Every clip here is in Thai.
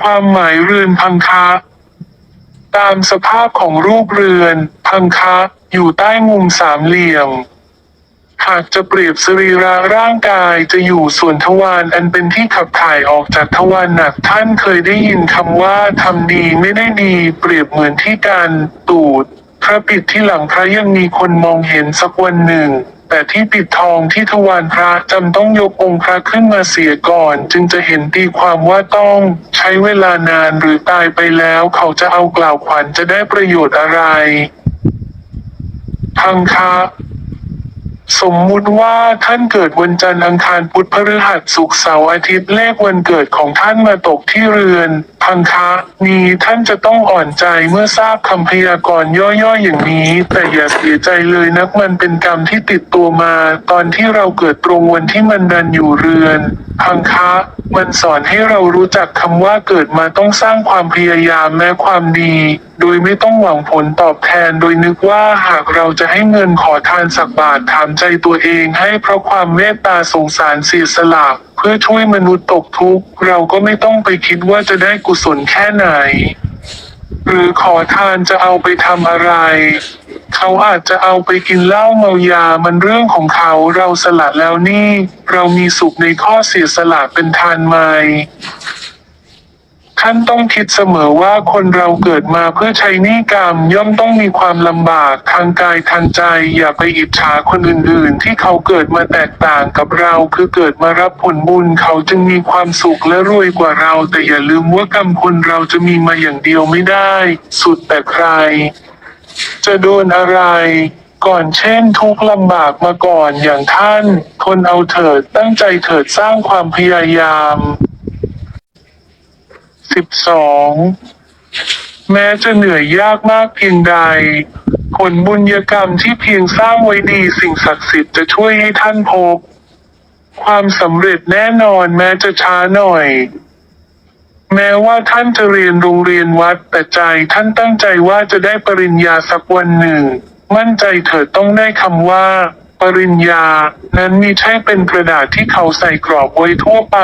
ความหมายเรือนพังคะ ตามสภาพของรูปเรือน พังคะ อยู่ใต้มุมสามเหลี่ยม หากจะเปรียบสรีระร่างกายจะอยู่ส่วนทวารอันเป็นที่ขับถ่ายออกจากทวารหนักท่านเคยได้ยินคำว่าทำดีไม่ได้ดีเปรียบเหมือนที่การตูดพระปิดที่หลังพระยังมีคนมองเห็นสักวันหนึ่ง แต่ที่ปิดทองที่ทวารพระจำต้องยกองค์พระขึ้นมาเสียก่อน จึงจะเห็นตีความว่าต้องใช้เวลานานหรือตายไปแล้วเขาจะเอากล่าวขวัญจะได้ประโยชน์อะไร พังคะ สมมุติว่าท่านเกิดวันจันทร์อังคารพุธพฤหัสศุกร์เสาร์อาทิตย์เลขวันเกิดของท่านมาตกที่เรือน พังคะ นี้ท่านจะต้องอ่อนใจเมื่อทราบคำพยากรณ์ย่อยๆอย่างนี้ แต่อย่าเสียใจเลยนักมันเป็นกรรมที่ติดตัวมา ตอนที่เราเกิดตรงวันที่มันดันอยู่เรือน พังคะ มันสอนให้เรารู้จักคำว่าเกิดมาต้องสร้างความพยายามแม้ความดี โดยไม่ต้องหวังผลตอบแทนโดยนึกว่าหากเราจะให้เงินขอทานสักบาทถามใจใจตัวเองให้เพราะความเมตตาสงสารเสียสละเพื่อช่วยมนุษย์ตกทุกข์ เราก็ไม่ต้องไปคิดว่าจะได้กุศลแค่ไหน หรือขอทานจะเอาไปทำอะไร เขาอาจจะเอาไปกินเหล้าเมายามันเรื่องของเขาเราสละแล้วนี่ เรามีสุขในข้อเสียสละเป็นทานไหม ท่านต้องคิดเสมอว่าคนเราเกิดมาเพื่อใช้หนี้กรรม ย่อมต้องมีความลำบากทางกายทางใจ อย่าไปอิจฉาคนอื่นๆ ที่เขาเกิดมาแตกต่างกับเรา คือเกิดมารับผลบุญเขาจึงมีความสุขและรวยกว่าเรา แต่อย่าลืมว่ากรรมคนเราจะมีมาอย่างเดียวไม่ได้ สุดแต่ใคร จะโดนอะไรก่อนเช่นทุกลำบากมาก่อนอย่างท่าน ทนเอาเถิดตั้งใจเถิดสร้างความพยายาม สิบสอง แม้จะเหนื่อยยากมากเพียงใด ผลบุญญกรรมที่เพียงสร้างไว้ดีสิ่งศักดิ์สิทธิ์จะช่วยให้ท่านพบ ความสำเร็จแน่นอนแม้จะช้าหน่อย แม้ว่าท่านจะเรียนโรงเรียนวัดแต่ใจท่านตั้งใจว่าจะได้ปริญญาสักวันหนึ่ง มั่นใจเถิดต้องได้คำว่า ปริญญา นั้นมีใช่เป็นกระดาษที่เขาใส่กรอบไว้ทั่วไป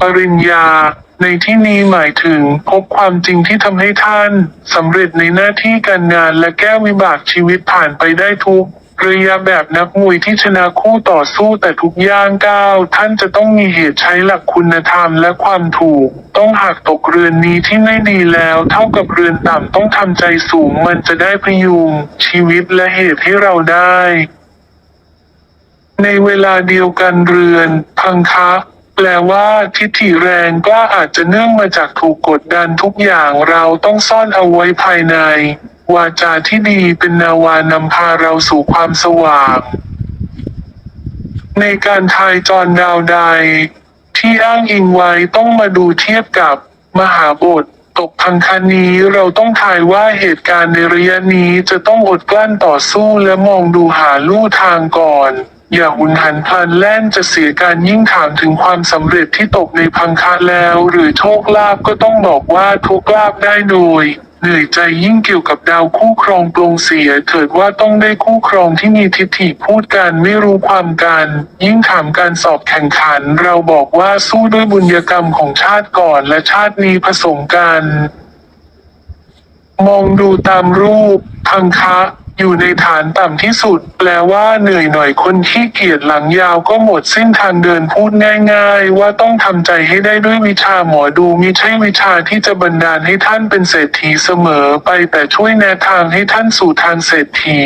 ปริญญา ในที่นี้หมายถึงพบความจริงที่ทำให้ท่านสำเร็จในหน้าที่การงานและแก้วิบากชีวิตผ่านไปได้ทุกระยะแบบนักมวยที่ชนะคู่ต่อสู้แต่ทุกย่างก้าวท่านจะต้องมีเหตุใช้หลักคุณธรรมและความถูก ต้องหักตกเรือนนี้ที่ไม่ดีแล้ว เท่ากับเรือนต่ำต้องทำใจสูงมันจะได้พยุงชีวิตและเหตุให้เราได้ ในเวลาเดียวกันเรือน พังคะ แปลว่าทิฏฐิแรงกล้าอาจจะเนื่องมาจากถูกกดดันทุกอย่างเราต้องซ่อนเอาไว้ภายใน วาจาที่ดีเป็นนาวานำพาเราสู่ความสว่าง ในการทายจรดาวใด ที่อ้างอิงไว้ต้องมาดูเทียบกับมหาบทตกพังคันนี้เราต้องทายว่าเหตุการณ์ในระยะนี้จะต้องอดกลั้นต่อสู้และมองดูหาลู่ทางก่อน อย่าหุนหันพลันแล่นจะเสียการยิ่งถามถึงความสำเร็จที่ตกในพังคาแล้ว หรือโชคลาภก็ต้องบอกว่าทุกลาภได้โดยเหนื่อยใจยิ่งเกี่ยวกับดาวคู่ครองปลงเสีย เถิดว่าต้องได้คู่ครองที่มีทิฏฐิพูดกันไม่รู้ความกัน ยิ่งถามการสอบแข่งขัน เราบอกว่าสู้ด้วยบุญญกรรมของชาติก่อนและชาตินี้ผสมกัน มองดูตามรูปพังคะ อยู่ในฐานต่ำที่สุด แปลว่าเหนื่อยหน่อยคนขี้เกียจหลังยาวก็หมดสิ้นทางเดินพูดง่ายๆ ว่าต้องทำใจให้ได้ด้วยวิชาหมอดูมิใช่วิชาที่จะบันดาลให้ท่านเป็นเศรษฐีเสมอไปแต่ช่วยแนะทางให้ท่านสู่ทางเศรษฐี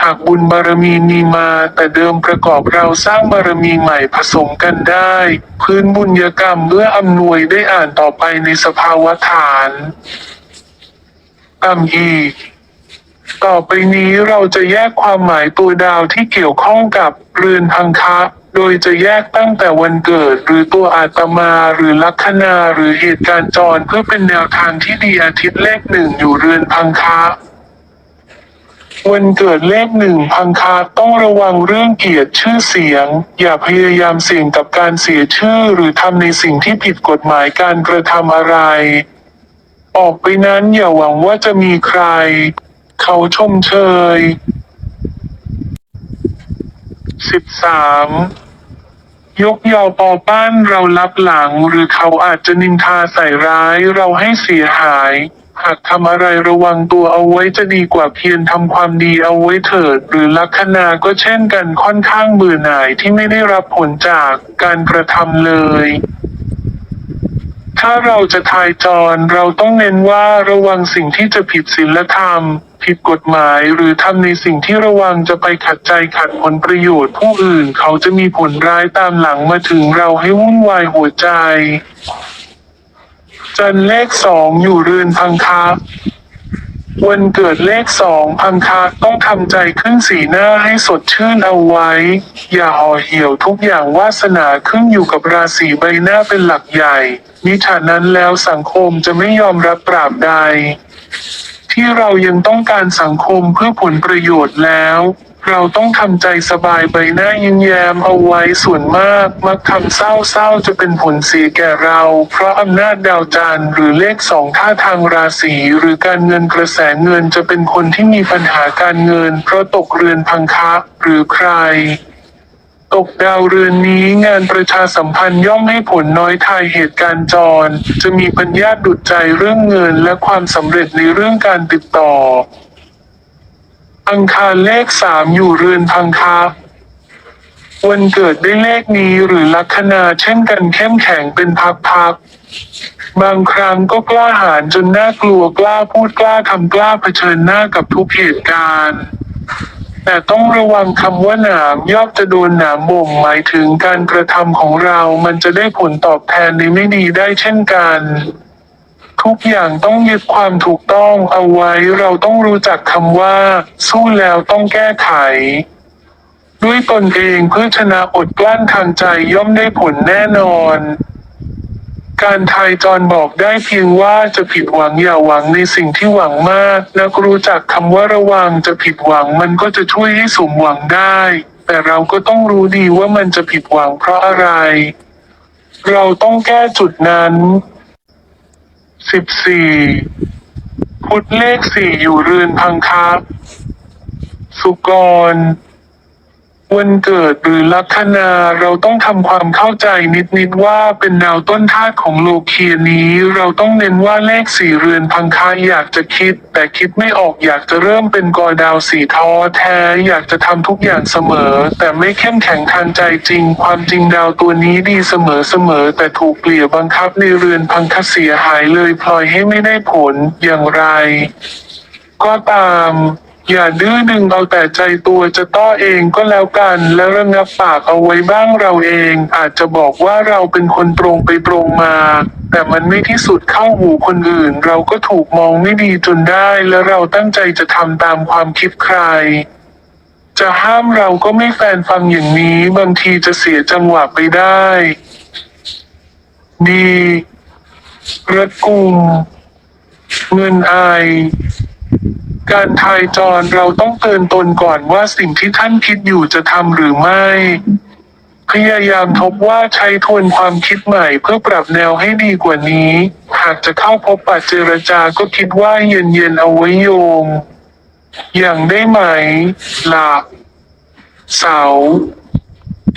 หากบุญบารมีมีมา แต่เดิมประกอบเราสร้างบารมีใหม่ผสมกันได้ พื้นบุญญกรรมเพื่ออำนวยได้อ่านต่อไปในสภาวะฐานต่ำอีก ต่อไปนี้เราจะแยกความหมายตัวดาวที่เกี่ยวข้องกับเรือนพังคะโดยจะแยกตั้งแต่วันเกิดหรือตัวอาตมาหรือลัคนาหรือเหตุการณ์จรเพื่อเป็นแนวทางที่ดีอาทิตย์เลขหนึ่งอยู่เรือนพังคะวันเกิดเลขหนึ่งพังคาต้องระวังเรื่องเกียรติชื่อเสียง อย่าพยายามเสี่ยงกับการเสียชื่อหรือทำในสิ่งที่ผิดกฎหมายการกระทำอะไร ออกไปนั้นอย่าหวังว่าจะมีใคร เขาชมเชยสิบสามยกยอปอป้านเรารับหลังหรือเขาอาจจะนินทาใส่ร้ายเราให้เสียหาย หากทำอะไรระวังตัวเอาไว้จะดีกว่าเพียรทำความดีเอาไว้เถิด หรือลัคนาก็เช่นกันค่อนข้างเบื่อหน่ายที่ไม่ได้รับผลจากการกระทำเลย ถ้าเราจะทายจรเราต้องเน้นว่าระวังสิ่งที่จะผิดศีลธรรม ผิดกฎหมายหรือทำในสิ่งที่ระวังจะไปขัดใจขัดผลประโยชน์ผู้อื่นเขาจะมีผลร้ายตามหลังมาถึงเราให้วุ่นวายหัวใจ จันเลขสองอยู่เรือนพังคับ วันเกิดเลขสองพังคาต้องทำใจขึ้นสีหน้าให้สดชื่นเอาไว้ อย่าห่อเหี่ยวทุกอย่างวาสนาขึ้นอยู่กับราศีใบหน้าเป็นหลักใหญ่มิฉะนั้นแล้วสังคมจะไม่ยอมรับปราบใด ที่เรายังต้องการสังคมเพื่อผลประโยชน์แล้ว เราต้องทำใจสบายใบหน้ายิ้มแย้มเอาไว้ส่วนมาก มักทำเศร้าๆจะเป็นผลเสียแก่เรา เพราะอำนาจดาวจันทร์หรือเลขสองท่าทางราศีหรือการเงินกระแสเงินจะเป็นคนที่มีปัญหาการเงิน เพราะตกเรือนพังคะหรือใครตกดาวเรือนนี้งานประชาสัมพันธ์ย่อมให้ผลน้อยทายเหตุการณ์จร จะมีปัญญาดุดใจเรื่องเงินและความสำเร็จในเรื่องการติดต่อ อังคารเลขสามอยู่เรือนพังคาวันเกิดได้เลขนี้หรือลัคนาเช่นกันเข้มแข็งเป็นพักๆ บางครั้งก็กล้าหาญจนน่ากลัวกล้าพูดกล้าทำกล้าเผชิญหน้ากับทุกเหตุการณ์ แต่ต้องระวังคำว่าหนามย่อมจะโดนหนามบ่งหมายถึงการกระทำของเรามันจะได้ผลตอบแทนในไม่ดีได้เช่นกัน ทุกอย่างต้องยึดความถูกต้องเอาไว้ เราต้องรู้จักคำว่า สู้แล้วต้องแก้ไข ด้วยตนเองเพื่อชนะอดกลั้นทางใจย่อมได้ผลแน่นอน การทายจรบอกได้เพียงว่าจะผิดหวังอย่าหวังในสิ่งที่หวังมาก นักรู้จักคำว่าระวังจะผิดหวังมันก็จะช่วยให้สมหวังได้ แต่เราก็ต้องรู้ดีว่ามันจะผิดหวังเพราะอะไร เราต้องแก้จุดนั้น สิบสี่พุธเลขสี่อยู่เรือนพังคับ สุกร วันเกิดหรือลัคนาเราต้องทำความเข้าใจนิดๆว่าเป็นดาวต้นธาตุของโลเคียนี้เราต้องเน้นว่าเลขสี่เรือนพังคาอยากจะคิด แต่คิดไม่ออกอยากจะเริ่มเป็นกอดาวสีท้อแท้อยากจะทำทุกอย่างเสมอ แต่ไม่เข้มแข็งทางใจจริง ความจริงดาวตัวนี้ดีเสมอเสมอแต่ถูกเกลี่ยบังคับในเรือนพังคเสียหายเลยพลอยให้ไม่ได้ผลอย่างไร ก็ตาม อย่าดื้อดึงเอาแต่ใจตัวจะต้อเองก็แล้วกัน และระงับปากเอาไว้บ้างเราเอง อาจจะบอกว่าเราเป็นคนตรงไปตรงมา แต่มันไม่ที่สุดเข้าหูคนอื่น เราก็ถูกมองไม่ดีจนได้ และเราตั้งใจจะทำตามความคิดใคร จะห้ามเราก็ไม่แฟนฟังอย่างนี้บางทีจะเสียจังหวะไปได้ ดีรัดกุมเงินอาย การทายจรเราต้องเตือนตนก่อนว่าสิ่งที่ท่านคิดอยู่จะทำหรือไม่ พยายามทบว่าใช้ทวนความคิดใหม่เพื่อปรับแนวให้ดีกว่านี้ หากจะเข้าพบปะเจรจาก็คิดว่าเย็นๆเอาไว้โยง อย่างได้ไหมหลักเสา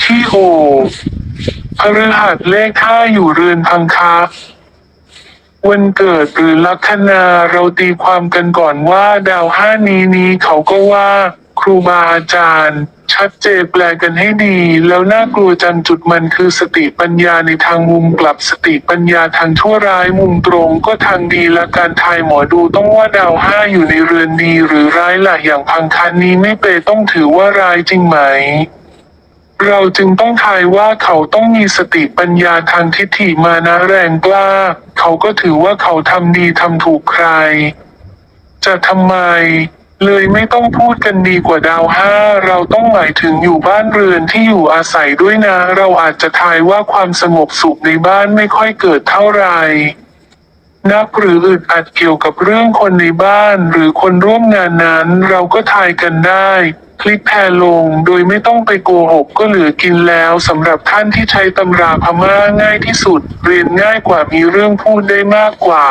ที่โอพฤหัสเลขท่าอยู่เรือนพังคา วันเกิดหรือลัคนาเราตีความกันก่อนว่าดาวห้านี้นี้เขาก็ว่า ครูบาอาจารย์ ชัดเจนแปลกันให้ดี แล้วน่ากลัวจังจุดมันคือสติปัญญาในทางมุมกลับสติปัญญาทางชั่วร้ายมุมตรงก็ทางดีและการทายหมอดูต้องว่าดาวห้าอยู่ในเรือนดีหรือร้ายล่ะอย่างพังคันนี้ไม่เปต้องถือว่าร้ายจริงไหม เราจึงต้องทายว่าเขาต้องมีสติปัญญาทางทิฏฐิมานะแรงกล้า เขาก็ถือว่าเขาทำดีทำถูกใคร จะทำไม เลยไม่ต้องพูดกันดีกว่าดาวห้า เราต้องหมายถึงอยู่บ้านเรือนที่อยู่อาศัยด้วยนะ เราอาจจะทายว่าความสงบสุขในบ้านไม่ค่อยเกิดเท่าไหร่นักหรืออึดอัดเกี่ยวกับเรื่องคนในบ้านหรือคนร่วมงานนั้น เราก็ทายกันได้ คลิปแพรลงโดยไม่ต้องไปโกหกก็เหลือกินแล้วสำหรับท่านที่ใช้ตำราพม่าง่ายที่สุด เรียนง่ายกว่ามีเรื่องพูดได้มากกว่า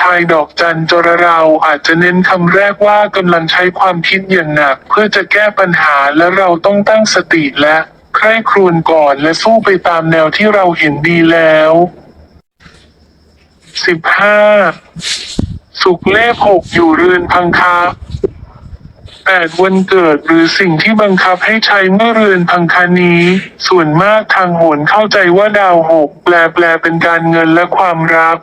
ทายดอกจันจรเราอาจจะเน้นคำแรกว่ากำลังใช้ความคิดอย่างหนัก เพื่อจะแก้ปัญหาและเราต้องตั้งสติและใคร่ครวญก่อนและสู้ไปตามแนวที่เราเห็นดีแล้วสิบห้าสุขเลขหกอยู่เรือนพังคา แปดวันเกิดหรือสิ่งที่บังคับให้ใช้เมื่อเรือนพังคานี้ ส่วนมากทางโหนเข้าใจว่าดาวหกแปลแปลเป็นการเงินและความรัก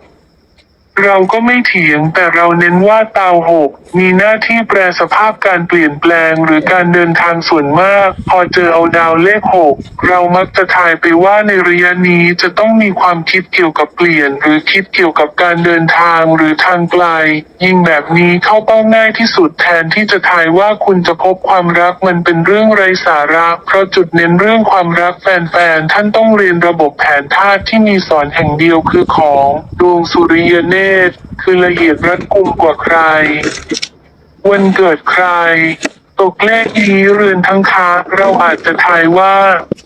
เราก็ไม่เถียงแต่เราเน้นว่าดาวหก มีหน้าที่แปลสภาพการเปลี่ยนแปลงหรือการเดินทางส่วนมาก พอเจอเอาดาวเลขหกเรามักจะทายไปว่าในระยะนี้จะต้องมีความคิดเกี่ยวกับเปลี่ยน หรือคิดเกี่ยวกับการเดินทางหรือทางไกล ยิ่งแบบนี้เข้าเป้าง่ายที่สุดแทนที่จะทายว่าคุณจะพบความรักมันเป็นเรื่องไร้สาระ เพราะจุดเน้นเรื่องความรักแฟนๆท่านต้องเรียนระบบแผนธาตุที่มีสอนแห่งเดียวคือของดวงสุริยเนศ คือละเอียดรัดกุมกว่าใคร วันเกิดใคร ตกเลขนี้เรือนทั้งค้าเราอาจจะทายว่า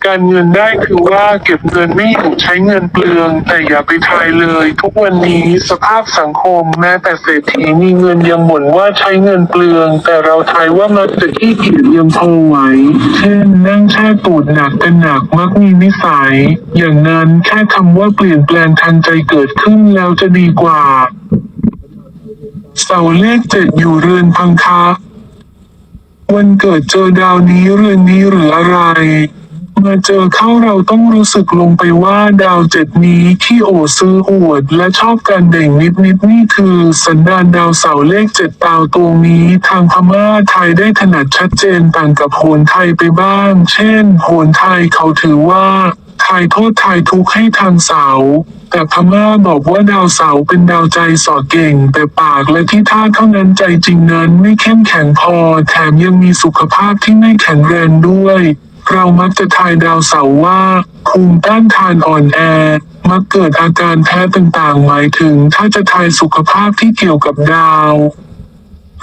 การเงินได้คือว่าเก็บเงินไม่อยู่ใช้เงินเปลือง แต่อย่าไปทายเลย ทุกวันนี้สภาพสังคมแม้แต่เศรษฐีมีเงินยังบ่นว่าใช้เงินเปลือง แต่เราทายว่ามักจะขี้เกียจยังพอไหวเช่นนั่งแช่ตูดหนักกันหนักมักมีนิสัย อย่างนั้นแค่คำว่าเปลี่ยนแปลงทางใจเกิดขึ้นแล้วจะดีกว่า เสาเลขเจ็ดอยู่เรือนพังคาวันเกิดเจอดาวนี้เรือนนี้หรืออะไร มาเจอเข้าเราต้องรู้สึกลงไปว่าดาวเจ็ดนี้ที่โอซื้ออวด และชอบการเด่งนิดนิดนี่คือสันดานดาวเสาเลขเจ็ดดาวตรงนี้ทางพม่าไทยได้ถนัดชัดเจนต่างกับโหนไทยไปบ้าง เช่น โหนไทยเขาถือว่าไทยโทษไทยทุกให้ทางเสาแต่พม่าบอกว่าดาวเสาเป็นดาวใจสอดเก่ง แต่ปากและที่ท่าเท่านั้นใจจริงนั้นไม่เข้มแข็งพอ แถมยังมีสุขภาพที่ไม่แข็งแรงด้วย เรามักจะทายดาวเสาร์ว่า ภูมิต้านทานอ่อนแอ มักเกิดอาการแพ้ต่างๆ หมายถึงถ้าจะทายสุขภาพที่เกี่ยวกับดาว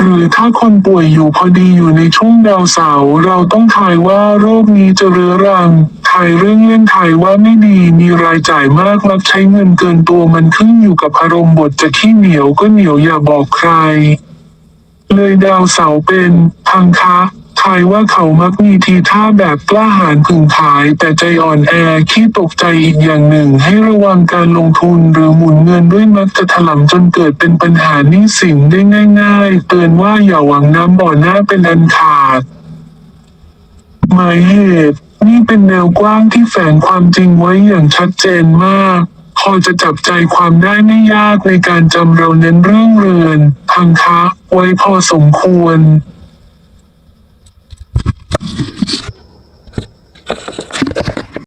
หรือถ้าคนป่วยอยู่พอดีอยู่ในช่วงดาวเสาร์เราต้องทายว่าโรคนี้จะเรื้อรัง ทายเรื่องเล่นทายว่าไม่ดีมีรายจ่ายมากมักใช้เงินเกินตัวมันขึ้นอยู่กับอารมณ์บทจะขี้เหนียวก็เหนียวอย่าบอกใคร เลยดาวเสาร์เป็นพังคะ ทายว่าเขามักมีทีท่าแบบกล้าหาญผึ่งผาย แต่ใจอ่อนแอขี้ตกใจอีกอย่างหนึ่ง ให้ระวังการลงทุนหรือหมุนเงินด้วยมักจะถลำจนเกิดเป็นปัญหาหนี้สินได้ง่ายๆ เตือนว่าอย่าหวังน้ำบ่อหน้าเป็นอันขาดหมายเหตุ นี่เป็นแนวกว้างที่แฝงความจริงไว้อย่างชัดเจนมากพอจะจับใจความได้ไม่ยากในการจำเราเน้นเรื่องเรือน พังคะ ไว้พอสมควร Thank you.